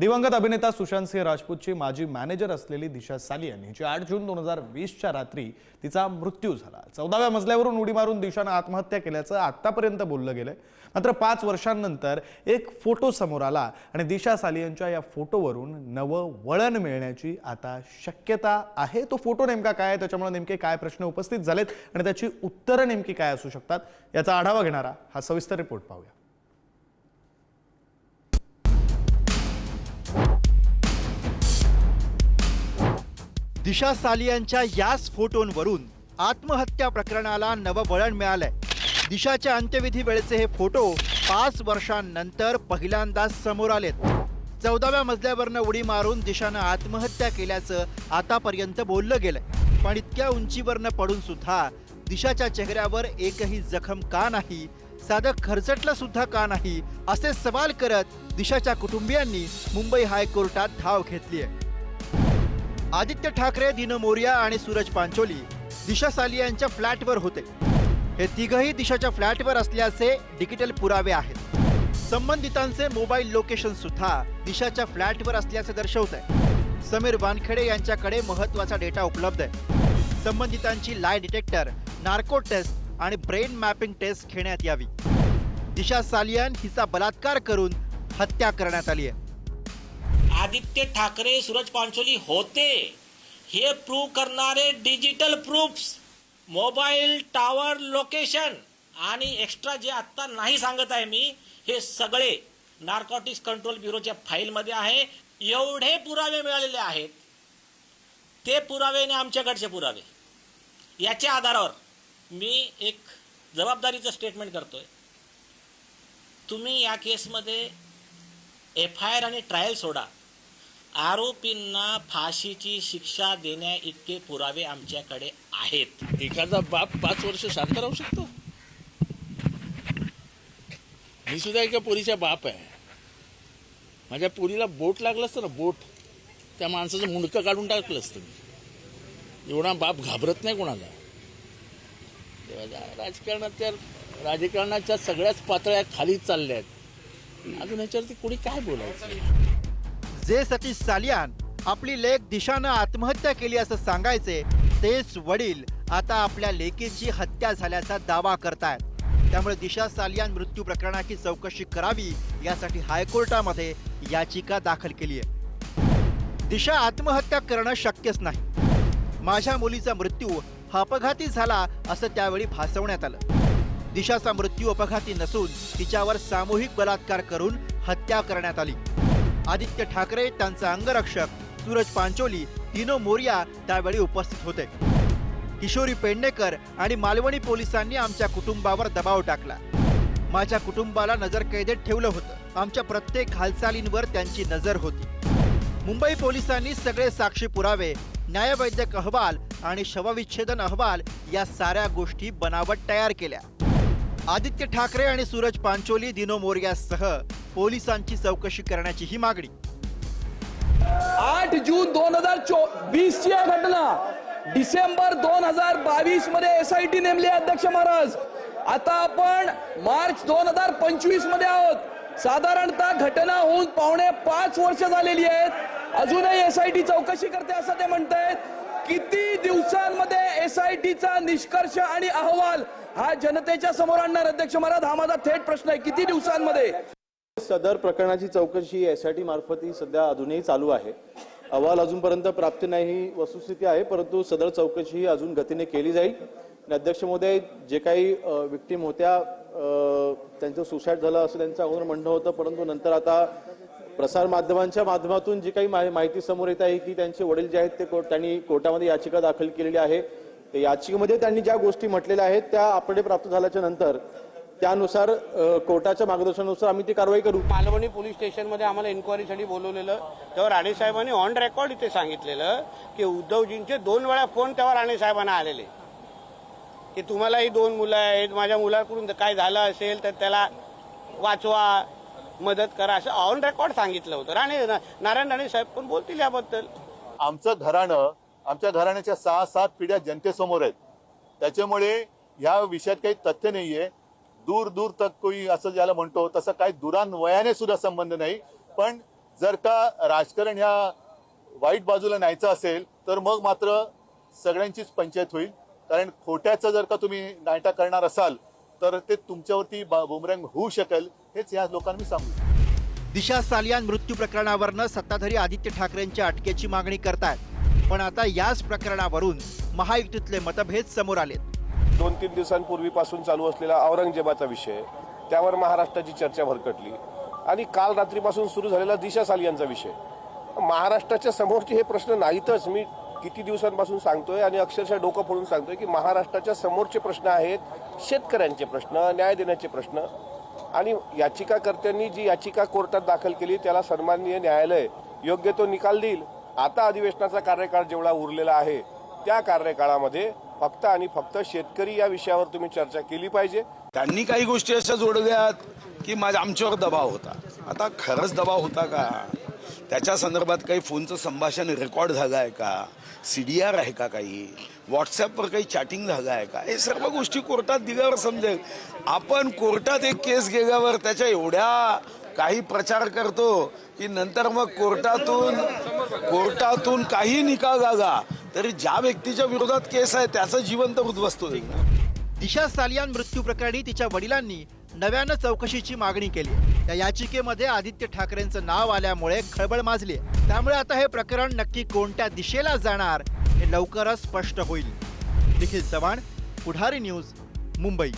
दिवंगत अभिनेता सुशांत सिंह राजपूतची माजी मॅनेजर असलेली दिशा सालियन हिची आठ जून दोन हजार वीसच्या रात्री तिचा मृत्यू झाला. चौदाव्या मजल्यावरून उडी मारून दिशानं आत्महत्या केल्याचं आतापर्यंत बोललं गेलंय. मात्र पाच वर्षांनंतर एक फोटो समोर आला आणि दिशा सालियनच्या या फोटोवरून नवं वळण मिळण्याची आता शक्यता आहे. तो फोटो नेमका काय आहे? त्याच्यामुळे नेमके काय प्रश्न उपस्थित झालेत? आणि त्याची उत्तरं नेमकी काय असू शकतात? याचा आढावा घेणारा हा सविस्तर रिपोर्ट पाहूया. दिशा सालियांच्या याच फोटोंवरून आत्महत्या प्रकरणाला नवं वळण मिळालंय. दिशाच्या अंत्यविधी वेळेचे हे फोटो पाच वर्षांनंतर पहिल्यांदाच समोर आलेत. चौदाव्या मजल्यावरनं उडी मारून दिशानं आत्महत्या केल्याचं आतापर्यंत बोललं गेलंय. पण इतक्या उंचीवरनं पडून सुद्धा दिशाच्या चेहऱ्यावर एकही जखम का नाही साधं खरचटलं सुद्धा का नाही असे सवाल करत दिशाच्या कुटुंबियांनी मुंबई हायकोर्टात धाव घेतली आहे आदित्य ठाकरे दिन मोर्या आणि सूरज पांचोली दिशा सालियांच्या फ्लॅटवर होते. हे तिघही दिशाच्या फ्लॅटवर असल्याचे डिजिटल पुरावे आहेत. संबंधितांचे मोबाईल लोकेशन सुद्धा दिशाच्या फ्लॅटवर असल्याचे दर्शवत आहे. समीर वानखेडे यांच्याकडे महत्त्वाचा डेटा उपलब्ध आहे. संबंधितांची लाय डिटेक्टर नार्को टेस्ट आणि ब्रेन मॅपिंग टेस्ट घेण्यात यावी. दिशा सालियान हिचा बलात्कार करून हत्या करण्यात आली आहे. आदित्य ठाकरे सूरज पांचोली होते. हे प्रूव्ह करणारे digital proofs mobile tower location आणि एक्स्ट्रा जे आत्ता नाही सांगत आहे मी हे सगळे नार्कॉटिक्स कंट्रोल ब्युरोच्या फाईलमध्ये आहे. एवढे पुरावे मिळालेले आहेत. ते पुरावे आणि आमच्याकडचे पुरावे. याच्या आधारावर मी एक जबाबदारीचं स्टेटमेंट करतोय. तुम्ही या केसमध्ये एफ आय आर आणि ट्रायल सोडा. आरोपींना फाशीची शिक्षा देण्या इतके पुरावे आमच्याकडे आहेत. एखादा बाप पाच वर्ष शांत राहू शकतो? मी सुद्धा एका पोरीचा बाप आहे. माझ्या पोरीला बोट लागलं असतं ना बोट. त्या माणसाचं मुंडकं काढून टाकलं असतं मी. एवढा बाप घाबरत नाही कोणाला. राजकारणात त्या राजकारणाच्या सगळ्याच पातळ्या खाली चालल्या आहेत अजून ह्याच्यावरती कोणी काय बोलायचं? जे सतीश सालियान आपली लेख दिशानं आत्महत्या केली असं सांगायचे तेच वडील आता आपल्या लेकीची हत्या झाल्याचा दावा करतायत. त्यामुळे दिशा सालियान मृत्यू प्रकरणाची चौकशी करावी यासाठी हायकोर्टामध्ये याचिका दाखल केली आहे. दिशा आत्महत्या करणं शक्यच नाही. माझ्या मुलीचा मृत्यू हा अपघाती झाला असं त्यावेळी भासवण्यात आलं. दिशाचा मृत्यू अपघाती नसून तिच्यावर सामूहिक बलात्कार करून हत्या करण्यात आली. आदित्य ठाकरे त्यांचा अंगरक्षक सूरज पांचोली तिनो मोरिया त्यावेळी उपस्थित होते. किशोरी पेडणेकर आणि मालवणी पोलिसांनी आमच्या कुटुंबावर दबाव टाकला. माझ्या कुटुंबाला नजरकैदेत ठेवलं होतं. आमच्या प्रत्येक हालचालींवर त्यांची नजर होती. मुंबई पोलिसांनी सगळे साक्षी पुरावे न्यायवैद्यक अहवाल आणि शवविच्छेदन अहवाल या साऱ्या गोष्टी बनावट तयार केल्या. आदित्य ठाकरे आणि सूरज पांचोली दिनो मोर्यासह पोलिसांची चौकशी करण्याची ही मागणी. आठ जून दोन हजार वीस ची घटना. डिसेंबर दोन हजार बावीसमध्ये एस आय टी नेमली आहे, अध्यक्ष महाराज. आता आपण मार्च दोन हजार पंचवीसमध्ये आहोत. साधारणतः घटना होऊन पावणे पाच वर्ष झालेली आहेत. अजूनही एस आय टी चौकशी करते असं ते म्हणतायत. किती दिवसांमध्ये एस आय टीचा निष्कर्ष आणि अहवाल हा जनतेच्या समोर आणणार अध्यक्ष महाराज? हा माझा थेट प्रश्न आहे. किती दिवसांमध्ये? सदर प्रकरणाची चौकशी एस आय टी मार्फत ही सध्या अजूनही चालू आहे. अहवाल अजूनपर्यंत प्राप्त नाही ही वस्तुस्थिती आहे परंतु सदर चौकशी ही अजून गतीने केली जाईल. आणि अध्यक्ष महोदय जे काही विक्टीम होत्या त्यांचं सुसाईड झालं असं त्यांचं अगोदर म्हणणं होतं परंतु नंतर आता प्रसार माध्यमांच्या माध्यमातून जी काही माहिती समोर येत आहे की त्यांचे वडील जे आहेत ते कोर्ट त्यांनी कोर्टामध्ये याचिका दाखल केलेली आहे. याचिकेमध्ये त्यांनी ज्या गोष्टी म्हटलेल्या आहेत त्या आपल्याकडे प्राप्त झाल्याच्यानंतर त्यानुसार कोर्टाच्या मार्गदर्शनानुसार आम्ही ती कारवाई करू. मालवणी पोलीस स्टेशनमध्ये आम्हाला इन्क्वायरीसाठी बोलवलेलं तेव्हा राणे साहेबांनी ऑन रेकॉर्ड इथे सांगितलेलं की उद्धवजींचे दोन वेळा फोन तेव्हा राणे साहेबांना आलेले. की तुम्हालाही दोन मुलं आहेत माझ्या मुलाकडून काय झालं असेल तर त्याला वाचवा मदत करा असं ऑन रेकॉर्ड सांगितलं होतं. राणे नारायण राणे साहेब पण बोलतील याबद्दल. आमचं घराणं आमच्या घराण्याच्या सहा सात पिढ्या जनतेसमोर आहेत. त्याच्यामुळे ह्या विषयात काही तथ्य नाहीये. दूर दूर तक कोई असं ज्याला म्हणतो तसं काही दुरान्वयाने सुद्धा संबंध नाही. पण जर का राजकारण ह्या वाईट बाजूला न्यायचं असेल तर मग मात्र सगळ्यांचीच पंचायत होईल. कारण खोट्याचं जर का तुम्ही नायटा करणार असाल तर ते तुमच्यावरती बुमरंग होऊ शकेल हेच या लोकांनी सांगू. दिशा सालियान मृत्यू प्रकरणावरनं सत्ताधारी आदित्य ठाकरेंच्या अटकेची मागणी करतायत. पण आता याच प्रकरणावरून महायुतीतले मतभेद समोर आलेत. दोन तीन दिवसांपूर्वीपासून चालू असलेला औरंगजेबाचा विषय त्यावर महाराष्ट्राची चर्चा भरकटली. आणि काल रात्रीपासून सुरू झालेला दिशा सालियांचा विषय. महाराष्ट्राच्या समोरचे हे प्रश्न नाहीतच. मी किती दिवसांपासून सांगतोय आणि अक्षरशः डोकं फोडून सांगतोय की महाराष्ट्राच्या समोरचे प्रश्न आहेत शेतकऱ्यांचे प्रश्न न्याय देण्याचे प्रश्न. आणि याचिकाकर्त्यांनी जी याचिका कोर्टात दाखल केली त्याला सन्माननीय न्यायालय योग्य तो निकाल देईल. आता अधिवेशनाचा कार्यकाळ जेवढा उरलेला आहे त्या कार्यकाळामध्ये फक्त आणि फक्त शेतकरी या विषयावर तुम्ही चर्चा केली पाहिजे. त्यांनी काही गोष्टी अशा जोडल्यात की माझ्या आमच्यावर दबाव होता. आता खरंच दबाव होता का? त्याच्या संदर्भात काही फोनचं संभाषण रेकॉर्ड झालं आहे का? सी डी आर आहे का काही? व्हॉट्सॲपवर काही चॅटिंग झालं आहे का? हे सर्व गोष्टी कोर्टात दिल्यावर समजेल. आपण कोर्टात एक केस गेल्यावर त्याच्या एवढ्या काही प्रचार करतो की नंतर मग कोर्टातून कोर्टातून काही निकाल आला तरी ज्या व्यक्तीच्या विरोधात केस आहे त्याचं जीवन तर उद्ध्वस्त होईल दिशा सालियान मृत्यू प्रकरणी तिच्या वडिलांनी नव्यानं चौकशीची मागणी केली. या याचिकेमध्ये आदित्य ठाकरेंचं नाव आल्यामुळे खळबळ माजली त्यामुळे आता हे प्रकरण नक्की कोणत्या दिशेला जाणार हे लवकरच स्पष्ट होईल. निखिल चव्हाण पुढारी न्यूज मुंबई.